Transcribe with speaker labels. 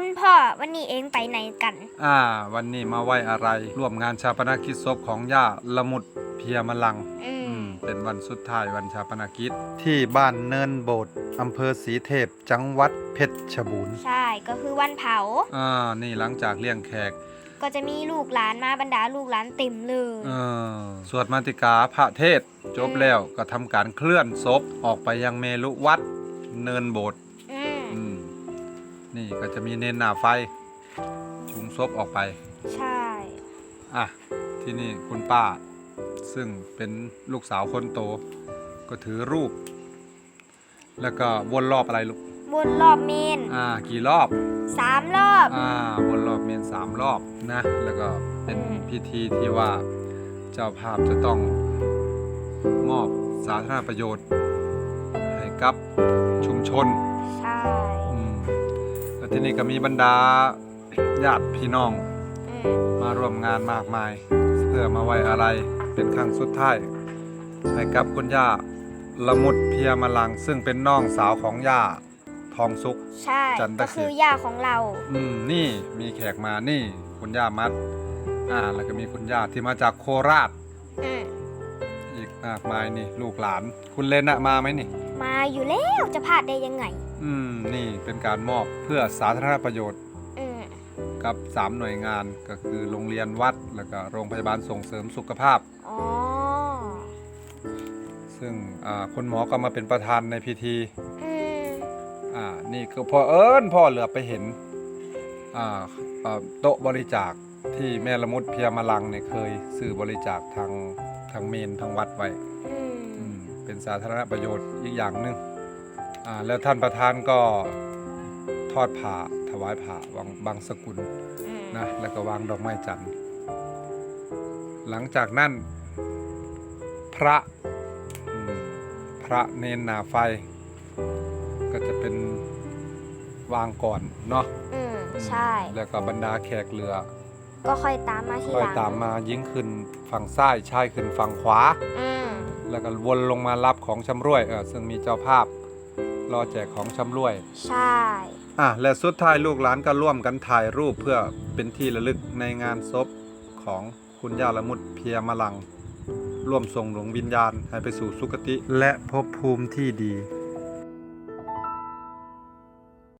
Speaker 1: คุณพ่อวันนี้เองไปไหนกัน
Speaker 2: อ่า วันนี้มาไหว้อะไร ร่วมงานชาปนกิจศพของย่าละมุดเพียมลัง
Speaker 1: อื
Speaker 2: อื
Speaker 1: ม
Speaker 2: มเป็นวันสุดท้ายวันชาปนกิจ ที่บ้านเนินโบดอำเภอศรีเทพ จังหวัดเพชรบูรณ์
Speaker 1: ใช่ก็คือวันเผา
Speaker 2: อ่า นี่หลังจากเลี้ยงแขก
Speaker 1: ก็จะมีลูกหลานมาบรรดาลูกหลานเต็มเลย
Speaker 2: เออสวดมาติกาพระเทศน์จบแล้วก็ทำการเคลื่อนศพออกไปยังเมลุวัดเนินโบด
Speaker 1: อืม
Speaker 2: อืม นี่ก็จะมีเนนหนาไฟชุงศพออกไป
Speaker 1: ใช่
Speaker 2: อะ ที่นี่คุณป้า ซึ่งเป็นลูกสาวคนโต ก็ถือรูป แล้วก็วนรอบอะไรลูก
Speaker 1: วนรอบเมน
Speaker 2: อ่า กี่รอบ
Speaker 1: สามรอบ
Speaker 2: อ่า วนรอบเมนสามรอบนะ แล้วก็เป็น
Speaker 1: อืม
Speaker 2: พิธีที่ว่าเจ้าภาพจะต้องมอบสาธารณประโยชน์ ให้กับชุมชน
Speaker 1: ใช่
Speaker 2: อืม แล้วที่นี่ก็มีบรรดาญาติพี่น้อง
Speaker 1: อืม
Speaker 2: มาร่วมงานมากมาย เพื่อมาไว้อะไรเป็นครั้งสุดท้ายให้กับคุณย่าละมุดเพียมลัง ซึ่งเป็นน้องสาวของย่าทองสุก
Speaker 1: ใช่
Speaker 2: จันท
Speaker 1: ก็
Speaker 2: เขต
Speaker 1: คือย่าของเรา
Speaker 2: อืมนี่มีแขกมานี่คุณย่ามัด อ่า แล้วก็มีคุณย่าที่มาจากโคราช
Speaker 1: อืม
Speaker 2: อีกมากมายนี่ ลูกหลาน คุณเลนอะมาไหมนี่
Speaker 1: มาอยู่แล้วจะพลาดได้ยังไง
Speaker 2: อืมนี่เป็นการมอบเพื่อสาธารณประโยชน์
Speaker 1: อืม
Speaker 2: กับ 3 หน่วยงานก็คือโรงเรียนวัด แล้วก็โรงพยาบาลส่งเสริมสุขภาพ
Speaker 1: อ๋อ
Speaker 2: ซึ่งอ่าคุณหมอก็มาเป็นประธานในพิธี
Speaker 1: อืม
Speaker 2: อ่านี่คือพอเอิญพ่อเหลือไปเห็นอ่าอ่าโต๊ะบริจาคที่แม่ละมุดเพียมาลังเนี่ยเคยซื้อบริจาคทางทางเมนทางวัดไว้
Speaker 1: อื
Speaker 2: อื
Speaker 1: ม
Speaker 2: มเป็นสาธารณประโยชน์อีกอย่างหนึ่งอ่า แล้วท่านประธานก็ทอดผ่าถวายผ่าบางบางสกุล
Speaker 1: อืม
Speaker 2: นะแล้วก็วางดอกไม้จันทร์หลังจากนั้น พระอืมพระเนนนาไฟ ก็จะเป็นวางก่อนเนาะ
Speaker 1: อืมใช่
Speaker 2: แล้วก็บรรดาแขกเรือ
Speaker 1: ก็ค่อยตามมาที
Speaker 2: ค่
Speaker 1: ห
Speaker 2: อย
Speaker 1: ลัง
Speaker 2: ตามมายิ่งขึ้นฝั่งซ้ายชายขึ้นฝั่งขวา
Speaker 1: อืม
Speaker 2: แล้วก็วนลงมารับของชำร่วยเออซึ่งมีเจ้าภาพ รอแจกของชำร่วย
Speaker 1: ใช่
Speaker 2: อะและสุดท้ายลูกหลานก็ร่วมกันถ่ายรูปเพื่อเป็นที่ระลึกในงานศพของคุณย่าละมุดเพียมลัง ร่วมส่งหลวงวิญญาณให้ไปสู่สุคติ และภพภูมิที่ดี